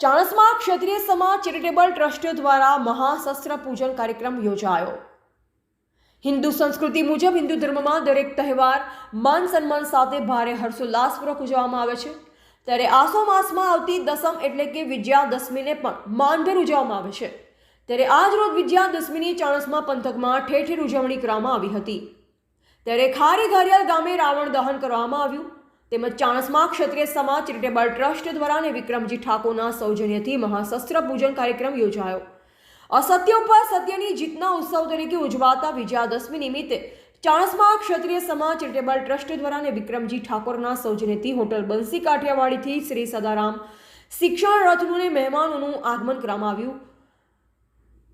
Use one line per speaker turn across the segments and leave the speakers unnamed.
ચાણસમાં ક્ષત્રિય સમાજ charitable trust દ્વારા મહાશસ્ત્ર પૂજન કાર્યક્રમ યોજાયો. હિન્દુ સંસ્કૃતિ મુજબ હિન્દુ ધર્મમાં દરેક તહેવાર માન સન્માન સાથે ભારે હર્ષોલ્લાસપૂર્વક ઉજવવામાં આવે છે. ત્યારે આસો માસમાં આવતી દસમ એટલે કે વિજયાદશમીને પણ માનભેર ઉજવવામાં આવે છે. ત્યારે આજ રોજ વિજયાદશમીની ચાણસમા પંથકમાં ઠેર ઠેર ઉજવણી કરવામાં આવી હતી. ત્યારે ખારી ઘારિયાલ ગામે રાવણ દહન કરવામાં આવ્યું. તેમજ ચાણસમા ક્ષત્રિય સમાજ, ચેરિટેબલ ટ્રસ્ટ દ્વારા અને વિક્રમજી ઠાકોરના સૌજન્યથી મહાશસ્ત્ર પૂજન કાર્યક્રમ યોજાયો. અસત્ય ઉપર સત્યની જીતના ઉત્સવ તરીકે ઉજવાતા વિજયાદશમી નિમિત્તે ચાણસમા ક્ષત્રિય સમાજ, ચેરિટેબલ ટ્રસ્ટ દ્વારા અને વિક્રમજી ઠાકોરના સૌજન્યથી હોટલ બંસી કાઠિયાવાડીથી શ્રી સદારામ શિક્ષણ રથનું મહેમાનોનું આગમન કરવામાં આવ્યું.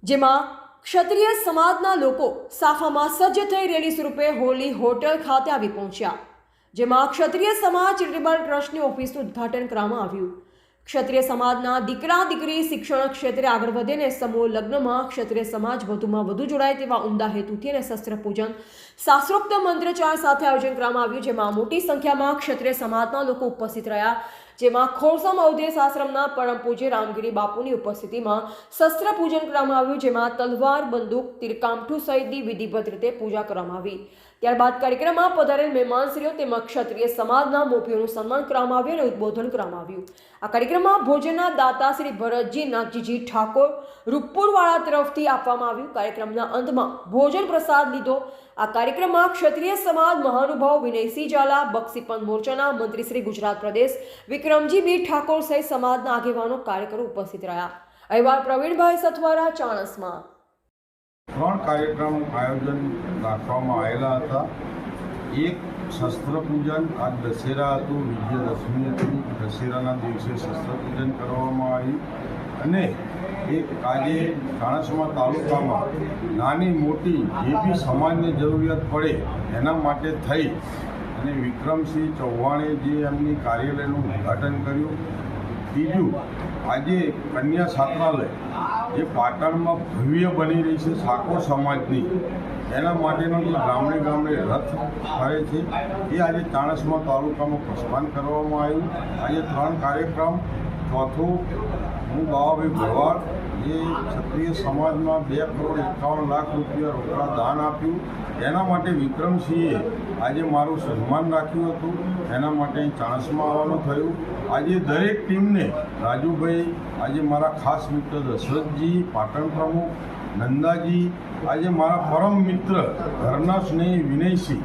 જેમાં ક્ષત્રિય સમાજના લોકો સાફામાં સજ્જ થઈ રેલી સ્વરૂપે હોલી હોટલ ખાતે આવી પહોંચ્યા. જેમાં ક્ષત્રિય સમાજ ચેરિટેબલ ટ્રસ્ટની ઓફિસનું ઉદ્ઘાટન કરવામાં આવ્યું. ક્ષત્રિય સમાજના દીકરા, દીકરી, શિક્ષણ ક્ષેત્રે આગળ વધે ને સમૂહ લગ્નમાં ક્ષત્રિય સમાજ વધુમાં વધુ જોડાય તેવા ઉમદા હેતુથી અને શસ્ત્ર પૂજન શાસ્ત્રોક્ત મંત્રચાર સાથે આયોજન કરવામાં આવ્યું, જેમાં મોટી સંખ્યામાં ક્ષત્રિય સમાજના લોકો ઉપસ્થિત રહ્યા. જેમાં ખોરસમ અવધેશ આશ્રમના પરમ પૂજ્ય રામગીરી બાપુની ઉપસ્થિતિમાં શસ્ત્ર પૂજન કરવામાં આવ્યું, જેમાં તલવાર, બંદૂક તીરકામઠું સહિતની વિધિવત રીતે પૂજા કરવામાં આવી. ત્યારબાદ કાર્યક્રમમાં પધારેલ મહેમાનશ્રીઓ તેમજ ક્ષત્રિય સમાજના મોભીઓનું સન્માન કરવામાં આવ્યું અને ઉદબોધન કરવામાં આવ્યું. આ કાર્યક્રમમાં ભોજનના દાતા શ્રી ભરતજી નાગજીજી ઠાકોર, રૂપપુરવાળા તરફથી આપવામાં આવ્યું. કાર્યક્રમના અંતમાં ભોજન પ્રસાદ લીધો. આ કાર્યક્રમમાં ક્ષત્રિય સમાજ મહાનુભાવ વિનયસિંહ ઝાલા બક્ષીપંથ મોરચાના મંત્રી શ્રી ગુજરાત પ્રદેશ વિક્રમજી બી ઠાકોર સહિત સમાજના આગેવાનો કાર્યકરો ઉપસ્થિત રહ્યા. અહેવાલ પ્રવીણભાઈ સથવારા, ચાણસમાં.
ત્રણ કાર્યક્રમ આયોજન રાખવામાં આવેલા હતા. એક શસ્ત્ર પૂજન આજ દશેરા હતું વિજયદશમી હતું. દશેરાના દિવસે શસ્ત્ર પૂજન કરવામાં આવ્યું. અને એક આજે ચાણસ્મા તાલુકામાં નાની મોટી જે બી સમાજને જરૂરિયાત પડે એના માટે થઈ અને વિક્રમસિંહ ચૌહાણે જે એમની કાર્યાલયનું ઉદ્ઘાટન કર્યું. બીજું, આજે કન્યા છાત્રાલય, જે પાટણમાં ભવ્ય બની રહી છે સાકો સમાજની, એના માટેનો જે ગામડે ગામડે રથ ફરે છે, એ આજે તાણસમા તાલુકામાં પ્રસ્થાન કરવામાં આવ્યું. આજે ત્રણ કાર્યક્રમ, ચોથું, હું બાવાભાઈ ભરવાડ જે ક્ષત્રિય સમાજમાં બે કરોડ એકાવન લાખ રૂપિયા રોકડા દાન આપ્યું, એના માટે વિક્રમસિંહે આજે મારું સન્માન રાખ્યું હતું. એના માટે અહીં ચાણસમાં આવવાનું થયું. આજે દરેક ટીમને, રાજુભાઈ, આજે મારા ખાસ મિત્ર દશરથજી, પાટણ પ્રમુખ નંદાજી, આજે મારા પરમ મિત્ર ઘરના સ્નેહી વિનયસિંહ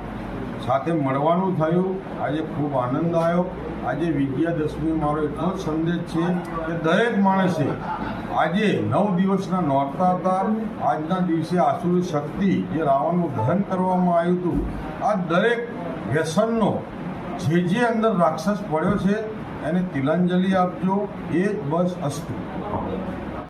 સાથે મળવાનું થયું. આજે ખૂબ આનંદ આવ્યો આજે વિજયાદશમી મારો એટલો જ સંદેશ છે કે દરેક માણસે આજે નવ દિવસના નોરતા હતા આજના દિવસે આસુરી શક્તિ જે રાવણનું દહન કરવામાં આવ્યું હતું, આ દરેક વ્યસનનો જે જે અંદર રાક્ષસ પડ્યો છે, એને તિલાંજલિ આપજો. એ બસ અસ્તુ.